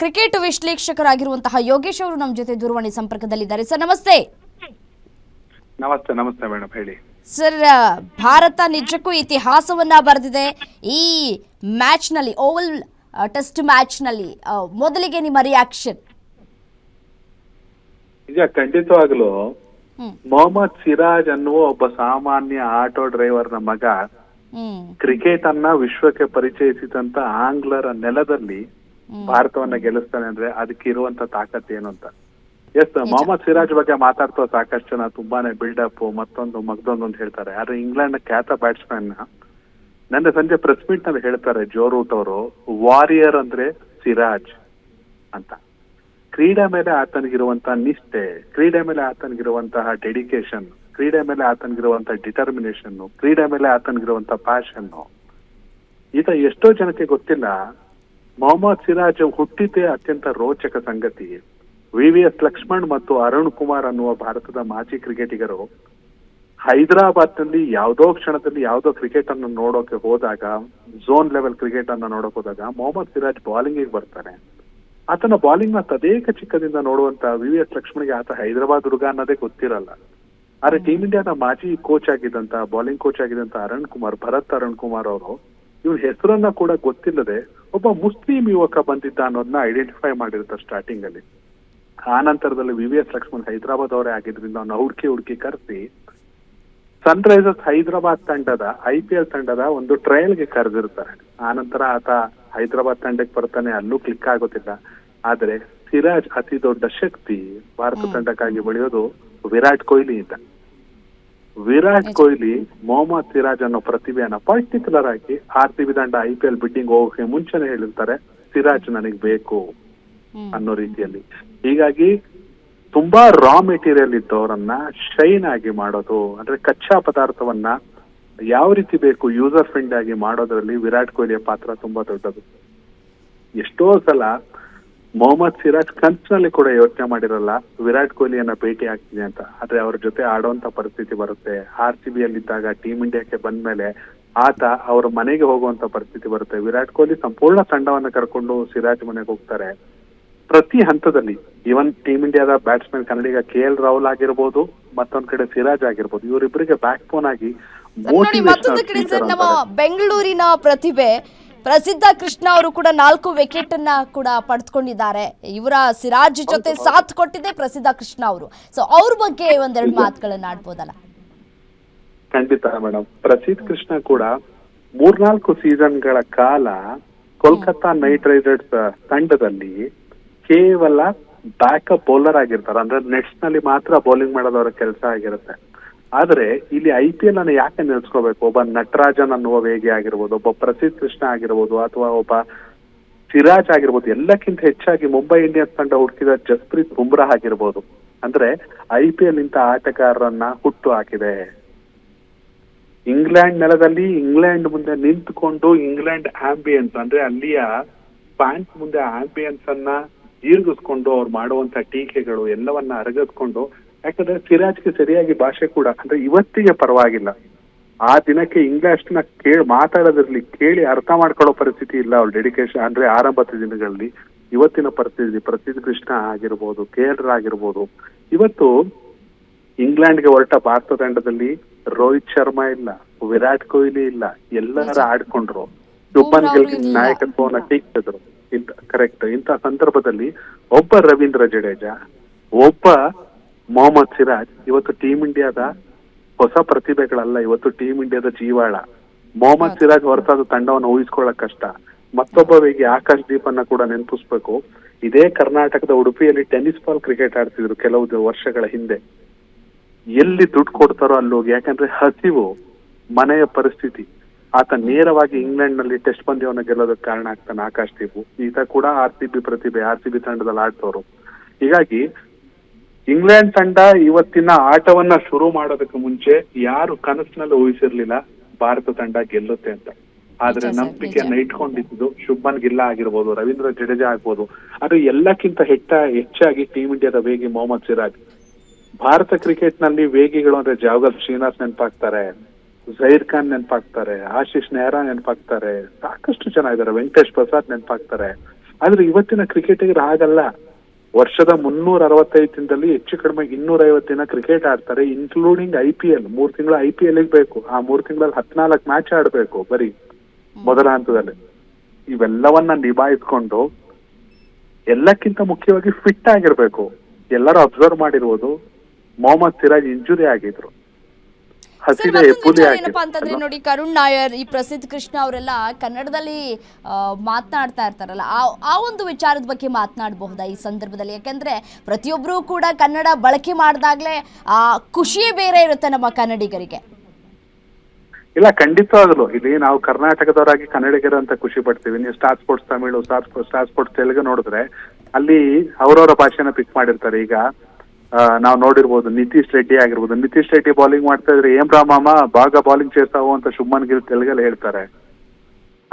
Cricket ವಿಶ್ಲೇಷಕರಾಗಿರುವಂತಹ Yogesh ಅವರು ನಮ್ಮ ಜೊತೆ ದೂರವಾಣಿ ಸಂಪರ್ಕದಲ್ಲಿದ್ದಾರೆ. ಸರ್ ನಮಸ್ತೆ. ನಮಸ್ತೆ ನಮಸ್ತೆ ಮೇಡಮ್ ಹೇಳಿ. ಸರ್ ಭಾರತ ನಿಜಕ್ಕೂ ಇತಿಹಾಸವನ್ನ ಬರೆದಿದೆ. ಈ ಮ್ಯಾಚ್ನಲ್ಲಿ ಓವಲ್ ಟೆಸ್ಟ್ ಮ್ಯಾಚ್ನಲ್ಲಿ ಮೊದಲಿಗೆ ನಿಮ್ಮ ರಿಯಾಕ್ಷನ್ ನಿಜ ಖಂಡಿತವಾಗ್ಲು ಮೊಹಮ್ಮದ್ ಸಿರಾಜ್ ಅನ್ನುವ ಒಬ್ಬ ಸಾಮಾನ್ಯ ಆಟೋ ಡ್ರೈವರ್ನ ಮಗ ಕ್ರಿಕೆಟ್ ಅನ್ನ ವಿಶ್ವಕ್ಕೆ ಪರಿಚಯಿಸಿದಂತ ಆಂಗ್ಲರ ನೆಲದಲ್ಲಿ ಭಾರತವನ್ನ ಗೆಲ್ಲಿಸ್ತಾನೆ ಅಂದ್ರೆ ಅದಕ್ಕೆ ಇರುವಂತ ತಾಕತ್ ಏನು ಅಂತ. ಎಸ್ ಮೊಹಮ್ಮದ್ ಸಿರಾಜ್ ಬಗ್ಗೆ ಮಾತಾಡ್ತಾ ಸಾಕಷ್ಟು ಜನ ತುಂಬಾನೇ ಬಿಲ್ಡಪ್ ಮತ್ತೊಂದು ಮಗ್ದೊಂದು ಅಂತ ಹೇಳ್ತಾರೆ. ಆದ್ರೆ ಇಂಗ್ಲೆಂಡ್ನ ಖ್ಯಾತ ಬ್ಯಾಟ್ಸ್ಮನ್ ನನ್ನ ಸಂಜೆ ಪ್ರೆಸ್ ಮೀಟ್ನಲ್ಲಿ ಹೇಳ್ತಾರೆ ಜೋ ರೂಟ್ ಅವರು ವಾರಿಯರ್ ಅಂದ್ರೆ ಸಿರಾಜ್ ಅಂತ. ಕ್ರೀಡೆ ಮೇಲೆ ಆತನಿಗಿರುವಂತಹ ನಿಷ್ಠೆ ಕ್ರೀಡೆ ಮೇಲೆ ಆತನಿಗಿರುವಂತಹ ಡೆಡಿಕೇಶನ್ ಕ್ರೀಡೆ ಮೇಲೆ ಆತನಿಗಿರುವಂತಹ ಡಿಟರ್ಮಿನೇಷನ್ ಕ್ರೀಡೆ ಮೇಲೆ ಆತನಿಗಿರುವಂತಹ ಪ್ಯಾಷನ್ ಈತ ಎಷ್ಟೋ ಜನಕ್ಕೆ ಗೊತ್ತಿಲ್ಲ ಮೊಹಮ್ಮದ್ ಸಿರಾಜ್ ಹುಟ್ಟಿದ್ದೇ ಅತ್ಯಂತ ರೋಚಕ ಸಂಗತಿ. ವಿ ವಿ ಎಸ್ ಲಕ್ಷ್ಮಣ್ ಮತ್ತು ಅರುಣ್ ಕುಮಾರ್ ಅನ್ನುವ ಭಾರತದ ಮಾಜಿ ಕ್ರಿಕೆಟಿಗರು ಹೈದರಾಬಾದ್ನಲ್ಲಿ ಯಾವುದೋ ಕ್ಷಣದಲ್ಲಿ ಯಾವುದೋ ಕ್ರಿಕೆಟ್ ಅನ್ನು ನೋಡೋಕೆ ಹೋದಾಗ, ಝೋನ್ ಲೆವೆಲ್ ಕ್ರಿಕೆಟ್ ಅನ್ನ ನೋಡಕ್ ಹೋದಾಗ ಮೊಹಮ್ಮದ್ ಸಿರಾಜ್ ಬೌಲಿಂಗ್ ಬರ್ತಾನೆ. ಆತನ ಬಾಲಿಂಗ್ನ ತದೇಕ ಚಿಕ್ಕದಿಂದ ನೋಡುವಂತ ವಿ ವಿ ಎಸ್ ಲಕ್ಷ್ಮಣ್ಗೆ ಆತ ಹೈದರಾಬಾದ್ ಹುಡುಗ ಅನ್ನೋದೇ ಗೊತ್ತಿರಲ್ಲ. ಆದ್ರೆ ಟೀಮ್ ಇಂಡಿಯಾದ ಮಾಜಿ ಕೋಚ್ ಆಗಿದ್ದಂತ ಬೌಲಿಂಗ್ ಕೋಚ್ ಆಗಿದ್ದಂತ ಅರುಣ್ ಕುಮಾರ್, ಭರತ್ ಅರುಣ್ ಕುಮಾರ್ ಅವರು, ಇವ್ರ ಹೆಸರನ್ನ ಕೂಡ ಗೊತ್ತಿಲ್ಲದೆ ಒಬ್ಬ ಮುಸ್ಲಿಂ ಯುವಕ ಬಂದಿದ್ದ ಅನ್ನೋದನ್ನ ಐಡೆಂಟಿಫೈ ಮಾಡಿರ್ತಾರೆ ಸ್ಟಾರ್ಟಿಂಗ್ ಅಲ್ಲಿ. ಆ ನಂತರದಲ್ಲಿ V V S Laxman Hyderabad ಅವರೇ ಆಗಿದ್ರಿಂದ ಅವ್ನ ಹುಡುಕಿ ಹುಡುಕಿ ಕರೆಸಿ ಸನ್ ರೈಸರ್ಸ್ ಹೈದರಾಬಾದ್ ತಂಡದ ಐ ಪಿ ಎಲ್ ತಂಡದ ಒಂದು ಟ್ರಯಲ್ಗೆ ಕರೆದಿರ್ತಾರೆ. ಆನಂತರ ಆತ ಹೈದರಾಬಾದ್ ತಂಡಕ್ಕೆ ಬರ್ತಾನೆ ಅಲ್ಲೂ ಕ್ಲಿಕ್ ಆಗೋದಿಲ್ಲ. ಆದ್ರೆ ಸಿರಾಜ್ ಅತಿ ದೊಡ್ಡ ಶಕ್ತಿ ಭಾರತ ತಂಡಕ್ಕಾಗಿ ಬೆಳೆಯೋದು ವಿರಾಟ್ ಕೊಹ್ಲಿ ಅಂತ. ವಿರಾಟ್ ಕೊಹ್ಲಿ ಮೊಹಮ್ಮದ್ ಸಿರಾಜ್ ಅನ್ನೋ ಪ್ರತಿಭೆಯನ್ನ ಪರ್ಟಿಕ್ಯುಲರ್ ಆಗಿ ಆರ್ ಸಿ ಬಿ ತಂಡ ಐ ಪಿ ಎಲ್ ಬಿಡ್ಡಿಂಗ್ ಹೋಗೋಕೆ ಮುಂಚೆನೆ ಹೇಳಿರ್ತಾರೆ ಸಿರಾಜ್ ನನಗ್ ಬೇಕು ಅನ್ನೋ ರೀತಿಯಲ್ಲಿ. ಹೀಗಾಗಿ ತುಂಬಾ ರಾ ಮೆಟೀರಿಯಲ್ ಇದ್ದವರನ್ನ ಶೈನ್ ಆಗಿ ಮಾಡೋದು ಅಂದ್ರೆ ಕಚ್ಚಾ ಪದಾರ್ಥವನ್ನ ಯಾವ ರೀತಿ ಬೇಕು ಯೂಸರ್ ಫ್ರೆಂಡ್ ಆಗಿ ಮಾಡೋದ್ರಲ್ಲಿ ವಿರಾಟ್ ಕೊಹ್ಲಿಯ ಪಾತ್ರ ತುಂಬಾ ದೊಡ್ಡದು. ಎಷ್ಟೋ ಸಲ ಮೊಹಮ್ಮದ್ ಸಿರಾಜ್ ಕನ್ಸಿನಲ್ಲಿ ಕೂಡ ಯೋಚನೆ ಮಾಡಿರಲ್ಲ ವಿರಾಟ್ ಕೊಹ್ಲಿಯನ್ನ ಭೇಟಿ ಆಗ್ತೀನಿ ಅಂತ. ಆದ್ರೆ ಅವ್ರ ಜೊತೆ ಆಡುವಂತ ಪರಿಸ್ಥಿತಿ ಬರುತ್ತೆ. ಆರ್ ಸಿ ಬಿ ಅಲ್ಲಿದ್ದಾಗ ಟೀಮ್ ಇಂಡಿಯಾಕ್ಕೆ ಬಂದ್ಮೇಲೆ ಆತ ಅವ್ರ ಮನೆಗೆ ಹೋಗುವಂತ ಪರಿಸ್ಥಿತಿ ಬರುತ್ತೆ. ವಿರಾಟ್ ಕೊಹ್ಲಿ ಸಂಪೂರ್ಣ ತಂಡವನ್ನ ಕರ್ಕೊಂಡು ಸಿರಾಜ್ ಮನೆಗೆ ಹೋಗ್ತಾರೆ. ಪ್ರತಿ ಹಂತದಲ್ಲಿ ಇವನ್ ಟೀಮ್ ಇಂಡಿಯಾದ batsman Kannadiga K L Rahul ಆಗಿರ್ಬೋದು ಮತ್ತೊಂದ್ ಕಡೆ ಸಿರಾಜ್ ಆಗಿರ್ಬೋದು ಇವರಿಬ್ಬರಿಗೆ ಬ್ಯಾಕ್ ಫೋನ್ ಆಗಿ ಮತ್ತೊಂದು ಕಡೆ ನಮ್ಮ ಬೆಂಗಳೂರಿನ ಪ್ರತಿಭೆ ಪ್ರಸಿದ್ಧ ಕೃಷ್ಣ ಅವರು ಕೂಡ ನಾಲ್ಕು ವಿಕೆಟ್ ಅನ್ನ ಕೂಡ ಪಡೆದುಕೊಂಡಿದ್ದಾರೆ. ಇವರ ಸಿರಾಜ್ ಜೊತೆ ಸಾಥ್ ಕೊಟ್ಟಿದ್ದೆ ಪ್ರಸಿದ್ಧ ಕೃಷ್ಣ ಅವರು. ಸೊ ಅವ್ರ ಬಗ್ಗೆ ಒಂದೆರಡು ಮಾತುಗಳನ್ನ ಆಡ್ಬೋದಲ್ಲ? ಖಂಡಿತ ಮೇಡಮ್ ಪ್ರಸಿದ್ಧ ಕೃಷ್ಣ ಕೂಡ ಮೂರ್ನಾಲ್ಕು ಸೀಸನ್ಗಳ ಕಾಲ ಕೋಲ್ಕತ್ತಾ ನೈಟ್ ರೈಡರ್ಸ್ ತಂಡದಲ್ಲಿ ಕೇವಲ ಬ್ಯಾಕಪ್ ಬೌಲರ್ ಆಗಿರ್ತಾರೆ. ಅಂದ್ರೆ ನೆಟ್ಸ್ನಲ್ಲಿ ಮಾತ್ರ ಬೌಲಿಂಗ್ ಮಾಡೋದವರ ಕೆಲಸ ಆಗಿರುತ್ತೆ. ಆದ್ರೆ ಇಲ್ಲಿ ಐ ಪಿ ಎಲ್ ಅನ್ನು ಯಾಕೆ ನಿಲ್ಸ್ಕೋಬೇಕು? ಒಬ್ಬ ನಟರಾಜನ್ ಅನ್ನುವ ವೇಗಿ ಆಗಿರ್ಬೋದು, ಒಬ್ಬ ಪ್ರಸಿದ್ಧ ಕೃಷ್ಣ ಆಗಿರ್ಬೋದು, ಅಥವಾ ಒಬ್ಬ ಸಿರಾಜ್ ಆಗಿರ್ಬೋದು, ಎಲ್ಲಕ್ಕಿಂತ ಹೆಚ್ಚಾಗಿ ಮುಂಬೈ ಇಂಡಿಯನ್ಸ್ ತಂಡ ಹುಡುಕಿದ ಜಸ್ಪ್ರೀತ್ ಬುಮ್ರಾ ಆಗಿರ್ಬೋದು. ಅಂದ್ರೆ ಐ ಪಿ ಎಲ್ ಇಂತ ಆಟಗಾರರನ್ನ ಹುಟ್ಟು ಹಾಕಿದೆ. ಇಂಗ್ಲೆಂಡ್ ನೆಲದಲ್ಲಿ ಇಂಗ್ಲೆಂಡ್ ಮುಂದೆ ನಿಂತುಕೊಂಡು ಇಂಗ್ಲೆಂಡ್ ಆಂಬಿಯನ್ಸ್ ಅಂದ್ರೆ ಅಲ್ಲಿಯ ಫ್ಯಾನ್ಸ್ ಮುಂದೆ ಆಂಬಿಯನ್ಸ್ ಅನ್ನ ಜೀರ್ಗಿಸ್ಕೊಂಡು ಅವ್ರು ಮಾಡುವಂತ ಟೀಕೆಗಳು ಎಲ್ಲವನ್ನ ಅರಗಿಸ್ಕೊಂಡು ಯಾಕಂದ್ರೆ ಸಿರಾಜ್ಗೆ ಸರಿಯಾಗಿ ಭಾಷೆ ಕೂಡ ಅಂದ್ರೆ ಇವತ್ತಿಗೆ ಪರವಾಗಿಲ್ಲ. ಆ ದಿನಕ್ಕೆ ಇಂಗ್ಲಿಷ್ನ ಕೇಳಿ ಮಾತಾಡೋದ್ರಲ್ಲಿ ಕೇಳಿ ಅರ್ಥ ಮಾಡ್ಕೊಳ್ಳೋ ಪರಿಸ್ಥಿತಿ ಇಲ್ಲ ಅವ್ರ ಡೆಡಿಕೇಶನ್ ಅಂದ್ರೆ ಆರಂಭದ ದಿನಗಳಲ್ಲಿ ಇವತ್ತಿನ ಪರಿಸ್ಥಿತಿ ಪ್ರಸಿದ್ಧ ಕೃಷ್ಣ ಆಗಿರ್ಬೋದು ಕೆ ಎಲ್ ಆಗಿರ್ಬೋದು. ಇವತ್ತು ಇಂಗ್ಲೆಂಡ್ಗೆ ಹೊರಟ ಭಾರತ ತಂಡದಲ್ಲಿ ರೋಹಿತ್ ಶರ್ಮಾ ಇಲ್ಲ ವಿರಾಟ್ ಕೊಹ್ಲಿ ಇಲ್ಲ ಎಲ್ಲರ ಆಡ್ಕೊಂಡ್ರು. ಶುಭನ್ ಗಿಲ್. ನಾಯಕತ್ವವನ್ನ ಟೀಕಿಸಿದ್ರು ಇಂತ ಕರೆಕ್ಟ್ ಇಂಥ ಸಂದರ್ಭದಲ್ಲಿ ಒಬ್ಬ ರವೀಂದ್ರ ಜಡೇಜಾ ಒಬ್ಬ ಮೊಹಮ್ಮದ್ ಸಿರಾಜ್ ಇವತ್ತು ಟೀಮ್ ಇಂಡಿಯಾದ ಹೊಸ ಪ್ರತಿಭೆಗಳಲ್ಲ ಇವತ್ತು ಟೀಮ್ ಇಂಡಿಯಾದ ಜೀವಾಳ. ಮೊಹಮ್ಮದ್ ಸಿರಾಜ್ ಹೊರತಾದ ತಂಡವನ್ನು ಊಹಿಸ್ಕೊಳ್ಳಕ್ ಕಷ್ಟ. ಮತ್ತೊಬ್ಬ ವೇಗಿ ಆಕಾಶ್ ದೀಪನ್ನ ಕೂಡ ನೆನಪಿಸ್ಬೇಕು. ಇದೇ ಕರ್ನಾಟಕದ ಉಡುಪಿಯಲ್ಲಿ ಟೆನ್ನಿಸ್ ಬಾಲ್ ಕ್ರಿಕೆಟ್ ಆಡ್ತಿದ್ರು ಕೆಲವು ವರ್ಷಗಳ ಹಿಂದೆ. ಎಲ್ಲಿ ದುಡ್ಡು ಕೊಡ್ತಾರೋ ಅಲ್ಲಿ ಹೋಗಿ ಯಾಕಂದ್ರೆ ಹಸಿವು ಮನೆಯ ಪರಿಸ್ಥಿತಿ. ಆತ ನೇರವಾಗಿ ಇಂಗ್ಲೆಂಡ್ನಲ್ಲಿ ಟೆಸ್ಟ್ ಪಂದ್ಯವನ್ನು ಗೆಲ್ಲೋದಕ್ಕೆ ಕಾರಣ ಆಗ್ತಾನೆ ಆಕಾಶ್ ದೀಪು. ಈತ ಕೂಡ ಆರ್ ಸಿ ಬಿ ಪ್ರತಿಭೆ ಆರ್ ಸಿ ಬಿ ತಂಡದಲ್ಲಿ ಆಡ್ತವ್ರು. ಹೀಗಾಗಿ ಇಂಗ್ಲೆಂಡ್ ತಂಡ ಇವತ್ತಿನ ಆಟವನ್ನ ಶುರು ಮಾಡೋದಕ್ಕೆ ಮುಂಚೆ ಯಾರು ಕನಸಿನಲ್ಲಿ ಊಹಿಸಿರ್ಲಿಲ್ಲ ಭಾರತ ತಂಡ ಗೆಲ್ಲುತ್ತೆ ಅಂತ. ಆದ್ರೆ ನಂಬಿಕೆಯನ್ನ. ಇಟ್ಕೊಂಡಿದ್ದು ಶುಭನ್ ಗಿಲ್ಲಾ ಆಗಿರ್ಬೋದು ರವೀಂದ್ರ ಜಡೇಜಾ ಆಗ್ಬೋದು ಅದು ಎಲ್ಲಕ್ಕಿಂತ ಹೆಚ್ಚ ಹೆಚ್ಚಾಗಿ ಟೀಮ್ ಇಂಡಿಯಾದ ವೇಗಿ ಮೊಹಮ್ಮದ್ ಸಿರಾಜ್. ಭಾರತ ಕ್ರಿಕೆಟ್ನಲ್ಲಿ ವೇಗಿಗಳು ಅಂದ್ರೆ ಜಾವಗಲ್ ಶ್ರೀನಾಥ್ ನೆನಪಾಗ್ತಾರೆ ಜೈರ್ ಖಾನ್ ನೆನಪಾಗ್ತಾರೆ ಆಶಿಶ್ ನೆಹ್ರಾ ನೆನಪಾಗ್ತಾರೆ ಸಾಕಷ್ಟು ಜನ ಇದ್ದಾರೆ ವೆಂಕಟೇಶ್ ಪ್ರಸಾದ್ ನೆನಪಾಗ್ತಾರೆ. ಆದ್ರೆ ಇವತ್ತಿನ ಕ್ರಿಕೆಟಿಗರು ಹಾಗಲ್ಲ. ವರ್ಷದ ಮುನ್ನೂರ ಅರವತ್ತೈದು ದಿನದಲ್ಲಿ ಹೆಚ್ಚು ಕಡಿಮೆ ಇನ್ನೂರ ಐವತ್ತು ದಿನ ಕ್ರಿಕೆಟ್ ಆಡ್ತಾರೆ ಇನ್ಕ್ಲೂಡಿಂಗ್ ಐ ಪಿ ಎಲ್ ಮೂರ್ ತಿಂಗಳ ಐ ಪಿ ಎಲ್ ಬೇಕು. ಆ ಮೂರ್ ತಿಂಗಳಲ್ಲಿ ಹದಿನಾಲ್ಕು ಮ್ಯಾಚ್ ಆಡ್ಬೇಕು ಬರೀ ಮೊದಲ ಹಂತದಲ್ಲಿ. ಇವೆಲ್ಲವನ್ನ ನಿಭಾಯಿಸ್ಕೊಂಡು ಎಲ್ಲಕ್ಕಿಂತ ಮುಖ್ಯವಾಗಿ ಫಿಟ್ ಆಗಿರ್ಬೇಕು. ಎಲ್ಲರೂ ಅಬ್ಸರ್ವ್ ಮಾಡಿರುವುದು ಮೊಹಮ್ಮದ್ ಸಿರಾಜ್ ಇಂಜುರಿ ಆಗಿದ್ರು. ಸರ್ ಹಸಿದೆ ಮತ್ತೊಂದು ವಿಚಾರ ಏನಪ್ಪಾ ಅಂತಂದ್ರೆ ನೋಡಿ ಕರುಣ್ ನಾಯರ್ ಈ ಪ್ರಸಿದ್ಧ ಕೃಷ್ಣ ಅವರೆಲ್ಲ ಕನ್ನಡದಲ್ಲಿ ಮಾತನಾಡ್ತಾ ಇರ್ತಾರಲ್ಲ ಆ ಆ ಒಂದು ವಿಚಾರದ ಬಗ್ಗೆ ಮಾತನಾಡಬಹುದಾ ಈ ಸಂದರ್ಭದಲ್ಲಿ? ಯಾಕಂದ್ರೆ ಪ್ರತಿಯೊಬ್ಬರೂ ಕೂಡ ಕನ್ನಡ ಬಳಕೆ ಮಾಡಿದಾಗ್ಲೇ ಆ ಖುಷಿಯೇ ಬೇರೆ ಇರುತ್ತೆ ನಮ್ಮ ಕನ್ನಡಿಗರಿಗೆ. ಇಲ್ಲ ಖಂಡಿತವಾಗ್ಲು ಇಲ್ಲಿ ನಾವು ಕರ್ನಾಟಕದವರಾಗಿ ಕನ್ನಡಿಗರು ಅಂತ ಖುಷಿ ಪಡ್ತೀವಿ. ನೀವು star sports Tamil star star sports Telugu ನೋಡಿದ್ರೆ ಅಲ್ಲಿ ಅವರವರ ಭಾಷೆನ ಪಿಕ್ ಮಾಡಿರ್ತಾರೆ ಈಗ. ನಾವು ನೋಡಿರ್ಬೋದು, ನಿತೀಶ್ ರೆಡ್ಡಿ ಆಗಿರ್ಬೋದು. ನಿತೀಶ್ ರೆಡ್ಡಿ ಬೌಲಿಂಗ್ ಮಾಡ್ತಾ ಇದ್ರೆ ಏಮ್ ರಾಮಾಮ ಭಾಗ ಬೌಲಿಂಗ್ ಚೇಸ್ತಾವು ಅಂತ ಸುಮ್ಮನ್ ಗಿಲ್ ತೆಲುಗಲ್ಲಿ ಹೇಳ್ತಾರೆ.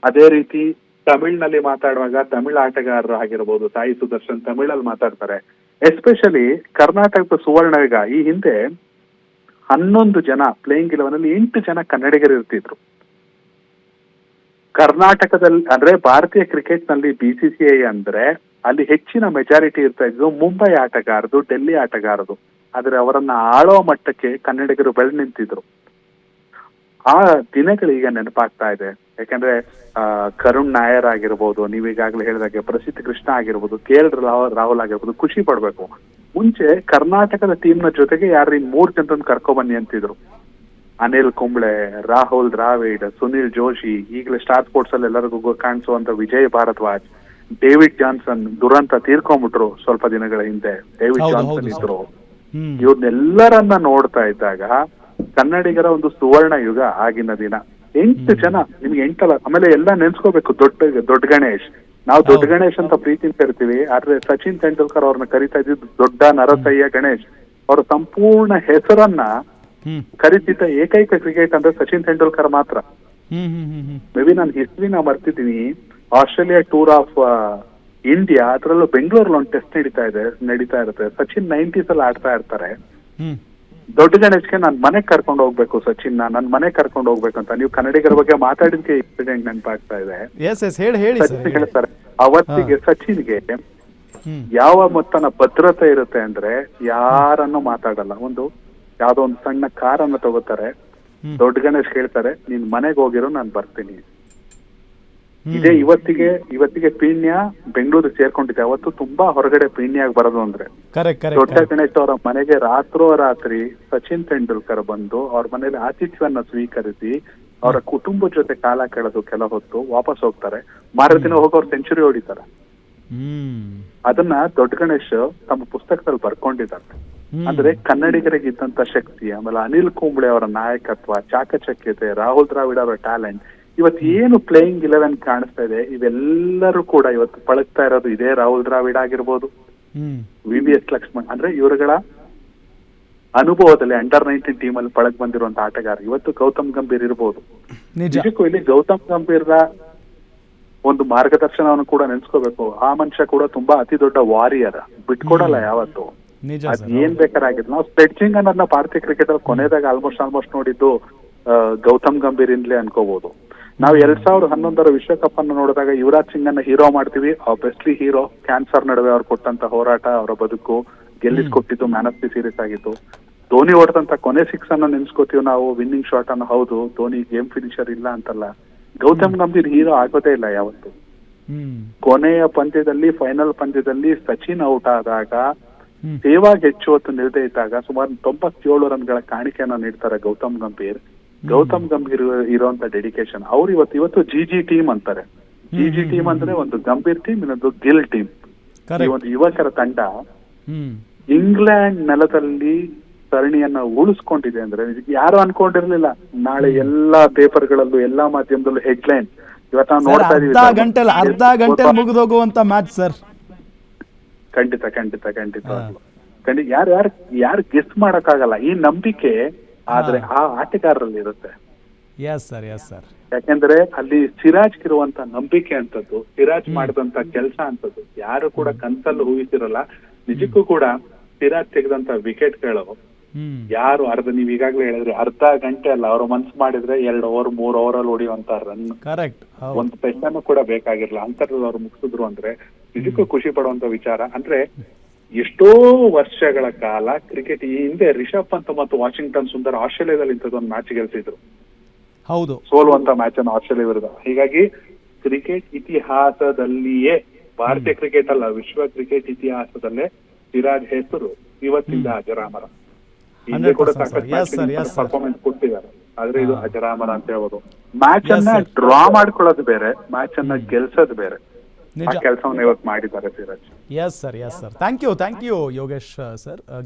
ಅದೇ ರೀತಿ ತಮಿಳ್ನಲ್ಲಿ ಮಾತಾಡುವಾಗ ತಮಿಳ್ ಆಟಗಾರರು ಆಗಿರ್ಬೋದು, ತಾಯಿ ಸುದರ್ಶನ್ ತಮಿಳಲ್ಲಿ ಮಾತಾಡ್ತಾರೆ. ಎಸ್ಪೆಷಲಿ ಕರ್ನಾಟಕದ ಸುವರ್ಣವೇಗ ಈ ಹಿಂದೆ ಹನ್ನೊಂದು ಜನ ಪ್ಲೇಯಿಂಗ್ನಲ್ಲಿ ಎಂಟು ಜನ ಕನ್ನಡಿಗರು ಇರ್ತಿದ್ರು. ಕರ್ನಾಟಕದಲ್ಲಿ ಅಂದ್ರೆ ಭಾರತೀಯ ಕ್ರಿಕೆಟ್ನಲ್ಲಿ ಬಿಸಿಸಿಐ ಅಂದ್ರೆ ಅಲ್ಲಿ ಹೆಚ್ಚಿನ ಮೆಜಾರಿಟಿ ಇರ್ತಾ ಇದ್ದು ಮುಂಬೈ ಆಟಗಾರದು, ಡೆಲ್ಲಿ ಆಟಗಾರದು. ಆದ್ರೆ ಅವರನ್ನ ಆಳೋ ಮಟ್ಟಕ್ಕೆ ಕನ್ನಡಿಗರು ಬೆಳೆ ನಿಂತಿದ್ರು. ಆ ದಿನಗಳು ಈಗ ನೆನಪಾಗ್ತಾ ಇದೆ. ಯಾಕಂದ್ರೆ ಕರುಣ್ ನಾಯರ್ ಆಗಿರ್ಬೋದು ನೀವೀಗಾಗಲೇ ಹೇಳಿದಾಗೆ ಪ್ರಸಿದ್ಧ ಕೃಷ್ಣ ಆಗಿರ್ಬೋದು, ಕೆ ಎಲ್ ರಾಹುಲ್ ಆಗಿರ್ಬೋದು, ಖುಷಿ ಪಡ್ಬೇಕು. ಮುಂಚೆ ಕರ್ನಾಟಕದ ಟೀಮ್ನ ಜೊತೆಗೆ ಯಾರು ಇನ್ ಮೂರ್ ಜನರನ್ನ ಕರ್ಕೊಬನ್ನಿ ಅಂತಿದ್ರು. ಅನಿಲ್ ಕುಂಬ್ಳೆ, ರಾಹುಲ್ ದ್ರಾವಿಡ್, ಸುನಿಲ್ ಜೋಶಿ, ಈಗಲೇ ಸ್ಟಾರ್ ಸ್ಪೋರ್ಟ್ಸ್ ಅಲ್ಲಿ ಎಲ್ಲರಿಗೂ ಕಾಣಿಸುವಂತ ವಿಜಯ್ ಭಾರದ್ವಾಜ್. ಡೇವಿಡ್ ಜಾನ್ಸನ್ ದುರಂತ ತೀರ್ಕೊಂಡ್ಬಿಟ್ರು ಸ್ವಲ್ಪ ದಿನಗಳ ಹಿಂದೆ. ಡೇವಿಡ್ ಜಾನ್ಸನ್. ಇದ್ರು. ಇವ್ರನ್ನೆಲ್ಲರನ್ನ ನೋಡ್ತಾ ಇದ್ದಾಗ ಕನ್ನಡಿಗರ ಒಂದು ಸುವರ್ಣ ಯುಗ ಆಗಿನ ದಿನ. ಎಂಟು ಜನ ನಿಮ್ಗೆ ಎಂಟಲ್ಲ ಆಮೇಲೆ ಎಲ್ಲ ನೆನ್ಸ್ಕೋಬೇಕು. ದೊಡ್ಡ ದೊಡ್ಡ ಗಣೇಶ್. ನಾವು ದೊಡ್ಡ. ಗಣೇಶ್ ಅಂತ ಪ್ರೀತಿ ಕರಿತೀವಿ ಆದ್ರೆ ಸಚಿನ್ ತೆಂಡೂಲ್ಕರ್ ಅವ್ರನ್ನ ಕರಿತಾ ಇದ್ದಿದ್ದು ದೊಡ್ಡ ನರಸಯ್ಯ ಗಣೇಶ್. ಅವ್ರ ಸಂಪೂರ್ಣ ಹೆಸರನ್ನ ಕರಿತಿದ್ದ ಏಕೈಕ ಕ್ರಿಕೆಟ್ ಅಂದ್ರೆ ಸಚಿನ್ ತೆಂಡೂಲ್ಕರ್ ಮಾತ್ರ. ಮೇ ಬಿ ನಾನು ಹಿಸ್ಟ್ರಿನ ಮರ್ತಿದ್ದೀನಿ. ಆಸ್ಟ್ರೇಲಿಯಾ ಟೂರ್ ಆಫ್ ಇಂಡಿಯಾ ಅದರಲ್ಲೂ ಬೆಂಗಳೂರಲ್ಲಿ ಒಂದು ಟೆಸ್ಟ್ ನಡೀತಾ ಇದೆ ನಡೀತಾ ಇರುತ್ತೆ. ಸಚಿನ್ ನೈಂಟೀಸ್ ಅಲ್ಲಿ ಆಡ್ತಾ ಇರ್ತಾರೆ. ದೊಡ್ಡ ಗಣೇಶ್ಗೆ ನಾನ್ ಮನೆ ಕರ್ಕೊಂಡು ಹೋಗ್ಬೇಕು ಸಚಿನ್ ನನ್ ಮನೆ ಕರ್ಕೊಂಡು ಹೋಗ್ಬೇಕು ಅಂತ. ನೀವು ಕನ್ನಡಿಗರ ಬಗ್ಗೆ ಮಾತಾಡಿದ್ಕೆ ಇನ್ಸಿಡೆಂಟ್ ನೆನಪಾಗ್ತಾ ಇದೆ. ಸಚಿನ್ ಹೇಳ್ತಾರೆ ಅವತ್ತಿಗೆ ಸಚಿನ್ಗೆ ಯಾವ ಮೊತ್ತನ ಭದ್ರತೆ ಇರುತ್ತೆ ಅಂದ್ರೆ ಯಾರನ್ನು ಮಾತಾಡಲ್ಲ. ಒಂದು ಯಾವ್ದೋ ಒಂದು ಸಣ್ಣ ಕಾರನ್ನ ತಗೋತಾರೆ. ದೊಡ್ಡ ಗಣೇಶ್ ಹೇಳ್ತಾರೆ ನೀನ್ ಮನೆಗೆ ಹೋಗಿರೋ ನಾನ್ ಬರ್ತೀನಿ. ಇದೇ ಇವತ್ತಿಗೆ ಇವತ್ತಿಗೆ ಪೀಣ್ಯ ಬೆಂಗಳೂರು ಸೇರ್ಕೊಂಡಿದೆ. ಅವತ್ತು ತುಂಬಾ ಹೊರಗಡೆ ಪೀಣ್ಯಾಗ ಬರೋದು ಅಂದ್ರೆ. ದೊಡ್ಡ ಗಣೇಶ್ ಅವರ ಮನೆಗೆ ರಾತ್ರೋ ರಾತ್ರಿ ಸಚಿನ್ ತೆಂಡೂಲ್ಕರ್ ಬಂದು ಅವ್ರ ಮನೇಲಿ ಆತಿಥ್ಯವನ್ನ ಸ್ವೀಕರಿಸಿ ಅವರ ಕುಟುಂಬದ ಜೊತೆ ಕಾಲ ಕಳೆದು ಕೆಲ ಹೊತ್ತು ವಾಪಸ್ ಹೋಗ್ತಾರೆ. ಮಾರನೇ ದಿನ ಹೋಗಿ ಅವ್ರು ಸೆಂಚುರಿ ಹೊಡಿತಾರೆ. ಅದನ್ನ ದೊಡ್ಡ ಗಣೇಶ್ ತಮ್ಮ ಪುಸ್ತಕದಲ್ಲಿ ಬರ್ಕೊಂಡಿದ್ದಾರೆ. ಅಂದ್ರೆ ಕನ್ನಡಿಗರಿಗೆ ಇದ್ದಂತ ಶಕ್ತಿ ಆಮೇಲೆ ಅನಿಲ್ ಕುಂಬ್ಳೆ ಅವರ ನಾಯಕತ್ವ ಚಾಕಚಕ್ಯತೆ ರಾಹುಲ್ ದ್ರಾವಿಡ್ ಅವರ ಟ್ಯಾಲೆಂಟ್ ಇವತ್ತು ಏನು ಪ್ಲೇಯಿಂಗ್ ಇಲೆವೆನ್ ಕಾಣಿಸ್ತಾ ಇದೆ ಇವೆಲ್ಲರೂ ಕೂಡ ಇವತ್ತು ಪಳಗ್ತಾ ಇರೋದು ಇದೇ ರಾಹುಲ್ ದ್ರಾವಿಡ್ ಆಗಿರ್ಬೋದು ವಿ ವಿ ಎಸ್ ಲಕ್ಷ್ಮಣ್. ಅಂದ್ರೆ ಇವರುಗಳ ಅನುಭವದಲ್ಲಿ ಅಂಡರ್ ನೈನ್ಟೀನ್ ಟೀಮ್ ಅಲ್ಲಿ ಪಳಗ್ ಬಂದಿರುವಂತ ಆಟಗಾರ. ಇವತ್ತು ಗೌತಮ್ ಗಂಭೀರ್ ಇರ್ಬೋದು. ನಿಜ. ನಿಜಕ್ಕೂ ಇಲ್ಲಿ ಗೌತಮ್ ಗಂಭೀರ್ರ ಒಂದು ಮಾರ್ಗದರ್ಶನವನ್ನು ಕೂಡ ನೆನ್ಸ್ಕೋಬೇಕು. ಆ ಮನುಷ್ಯ ಕೂಡ ತುಂಬಾ ಅತಿ ದೊಡ್ಡ ವಾರಿಯರ್ ಬಿಟ್ಕೊಡಲ್ಲ ಯಾವತ್ತು. ಅದ್ ಏನ್ ಬೇಕಾರಾಗಿತ್ತು ನಾವು ಸ್ಪೆಡ್ಜಿಂಗ್ ಅನ್ನೋದನ್ನ ಭಾರತೀಯ ಕ್ರಿಕೆಟ್ ಅಲ್ಲಿ ಕೊನೆದಾಗ ಆಲ್ಮೋಸ್ಟ್ ಆಲ್ಮೋಸ್ಟ್ ನೋಡಿದ್ದು ಗೌತಮ್ ಗಂಭೀರ್ ಇಂದಲೇ ಅನ್ಕೋಬಹುದು ನಾವು ಎರಡ್ ಸಾವಿರದ ಹನ್ನೊಂದರ ವಿಶ್ವಕಪ್ ಅನ್ನು ನೋಡಿದಾಗ ಯುವರಾಜ್ ಸಿಂಗ್ ಅನ್ನ ಹೀರೋ ಮಾಡ್ತೀವಿ. ಬೆಸ್ಟ್ಲಿ ಹೀರೋ ಕ್ಯಾನ್ಸರ್ ನಡುವೆ ಅವ್ರು ಕೊಟ್ಟಂತ ಹೋರಾಟ ಅವರ ಬದುಕು ಗೆಲ್ಲಿಸ್ಕೊಟ್ಟಿದ್ದು ಮ್ಯಾನ್ ಆಫ್ ದಿ ಸೀರೀಸ್ ಆಗಿತ್ತು ಧೋನಿ ಹೊಡೆದಂತ ಕೊನೆ ಸಿಕ್ಸ್ ಅನ್ನ ನೆನ್ಸ್ಕೋತೀವಿ ನಾವು ವಿನ್ನಿಂಗ್ ಶಾಟ್ ಅನ್ನು. ಹೌದು ಧೋನಿ ಗೇಮ್ ಫಿನಿಷರ್ ಇಲ್ಲ ಅಂತಲ್ಲ. ಗೌತಮ್ ಗಂಭೀರ್ ಹೀರೋ ಆಗೋದೇ ಇಲ್ಲ ಯಾವತ್ತು. ಕೊನೆಯ ಪಂದ್ಯದಲ್ಲಿ ಫೈನಲ್ ಪಂದ್ಯದಲ್ಲಿ ಸಚಿನ್ ಔಟ್ ಆದಾಗ ಸೇವಾ ಸೇವಾಗ್ ಹೆಚ್ಚು ಹೊತ್ತು ನಿಲ್ಲದೆ ಇದ್ದಾಗ ಸುಮಾರು ತೊಂಬತ್ತೇಳು ರನ್ಗಳ ಕಾಣಿಕೆಯನ್ನ ನೀಡ್ತಾರೆ ಗೌತಮ್ ಗಂಭೀರ್. ಗೌತಮ್ ಗಂಭೀರ್ ಇರುವಂತ ಡೆಡಿಕೇಶನ್ ಅವ್ರು ಇವತ್ತು ಇವತ್ತು ಜಿ ಜಿ ಟೀಮ್ ಅಂತಾರೆ. ಜಿ ಜಿ ಟೀಮ್ ಅಂದ್ರೆ ಒಂದು ಗಂಭೀರ್ ಟೀಮ್ ಇನ್ನೊಂದು ಗಿಲ್ ಟೀಮ್ ಈ ಒಂದು ಯುವಕರ ತಂಡ ಇಂಗ್ಲೆಂಡ್ ನೆಲದಲ್ಲಿ ಸರಣಿಯನ್ನ ಉಳಿಸ್ಕೊಂಡಿದೆ ಅಂದ್ರೆ ಯಾರು ಅನ್ಕೊಂಡಿರ್ಲಿಲ್ಲ ನಾಳೆ ಎಲ್ಲಾ ಪೇಪರ್ಗಳಲ್ಲೂ ಎಲ್ಲಾ ಮಾಧ್ಯಮದಲ್ಲೂ ಹೆಡ್ಲೈನ್ ಇವತ್ತ ನೋಡ್ತಾ ಇದೀವಿ ಅರ್ಧ ಮುಗಿದೋಗುವಂತ ಮ್ಯಾಚ್ ಸರ್ ಖಂಡಿತ ಖಂಡಿತ ಖಂಡಿತ. ಖಂಡಿತ ಯಾರು ಯಾರು ಯಾರು ಗೆಸ್ ಮಾಡಕ್ಕಾಗಲ್ಲ. ಈ ನಂಬಿಕೆ ಆದ್ರೆ ಆ ಆಟಗಾರರಲ್ಲಿ ಇರುತ್ತೆ. ಎಸ್ ಸರ್ ಎಸ್ ಸರ್ ಯಾಕೆಂದ್ರೆ ಅಲ್ಲಿ ಸಿರಾಜ್ ಇರುವಂತ ನಂಬಿಕೆ ಅಂತದ್ದು ಸಿರಾಜ್ ಮಾಡಿದಂತ ಕೆಲಸ ಅಂತದ್ದು ಯಾರು ಕೂಡ ಕನ್ಸಲ್ಲಿ ಊಹಿಸಿರಲ್ಲ. ನಿಜಕ್ಕೂ ಕೂಡ ಸಿರಾಜ್ ತೆಗೆದಂತ ವಿಕೆಟ್ಗಳು ಯಾರು ಅರ್ಧ ನೀವ್ ಈಗಾಗ್ಲೇ ಹೇಳಿದ್ರೆ ಅರ್ಧ ಗಂಟೆ ಅಲ್ಲ ಅವ್ರು ಮನ್ಸು ಮಾಡಿದ್ರೆ ಎರಡ್ ಓವರ್ ಮೂರ್ ಓವರ್ ಅಲ್ಲಿ ಹೊಡಿಯುವಂತ ರನ್ ಕರೆಕ್ಟ್ ಒಂದ್ ಒಂದು ಸೆಷನ್ ಕೂಡ ಬೇಕಾಗಿರ್ಲಿಲ್ಲ ಅಂತರದಲ್ಲಿ ಅವ್ರು ಮುಗಿಸಿದ್ರು ಅಂದ್ರೆ ನಿಜಕ್ಕೂ ಖುಷಿ ಪಡುವಂತ ವಿಚಾರ. ಅಂದ್ರೆ ಎಷ್ಟೋ ವರ್ಷಗಳ ಕಾಲ ಕ್ರಿಕೆಟ್ ಈ ಹಿಂದೆ ರಿಷಬ್ ಪಂತ್ ಮತ್ತು ವಾಷಿಂಗ್ಟನ್ ಸುಂದರ್ ಆಸ್ಟ್ರೇಲಿಯಾದಲ್ಲಿ ಇಂಥದ್ದೊಂದು ಮ್ಯಾಚ್ ಗೆಲ್ಸಿದ್ರು. ಹೌದು. ಸೋಲುವಂತ ಮ್ಯಾಚ್ ಅನ್ನು ಆಸ್ಟ್ರೇಲಿಯಾ ವಿರುದ್ಧ. ಹೀಗಾಗಿ ಕ್ರಿಕೆಟ್ ಇತಿಹಾಸದಲ್ಲಿಯೇ ಭಾರತೀಯ ಕ್ರಿಕೆಟ್ ಅಲ್ಲ ವಿಶ್ವ ಕ್ರಿಕೆಟ್ ಇತಿಹಾಸದಲ್ಲೇ ಸಿರಾಜ್ ಹೆಸರು ಇವತ್ತಿಂದ ಅಜರಾಮರ. ಹಿಂದೆ ಕೂಡ 100% sir. Yes, sir. Yes, sir. Performance ಕೊಟ್ಟಿದ್ದಾರೆ. ಆದ್ರೆ ಇದು ಅಜರಾಮರ ಅಂತ ಹೇಳ್ಬೋದು. ಮ್ಯಾಚ್ ಅನ್ನ ಡ್ರಾ ಮಾಡ್ಕೊಳ್ಳೋದು ಬೇರೆ ಮ್ಯಾಚ್ ಅನ್ನ ಗೆಲ್ಸೋದು ಬೇರೆ. ಆ ಕೆಲಸವನ್ನ ಇವತ್ತು ಮಾಡಿದ್ದಾರೆ Siraj. Yes, sir. Yes, sir. Thank you. Thank you, Yogesh, uh, sir. Uh,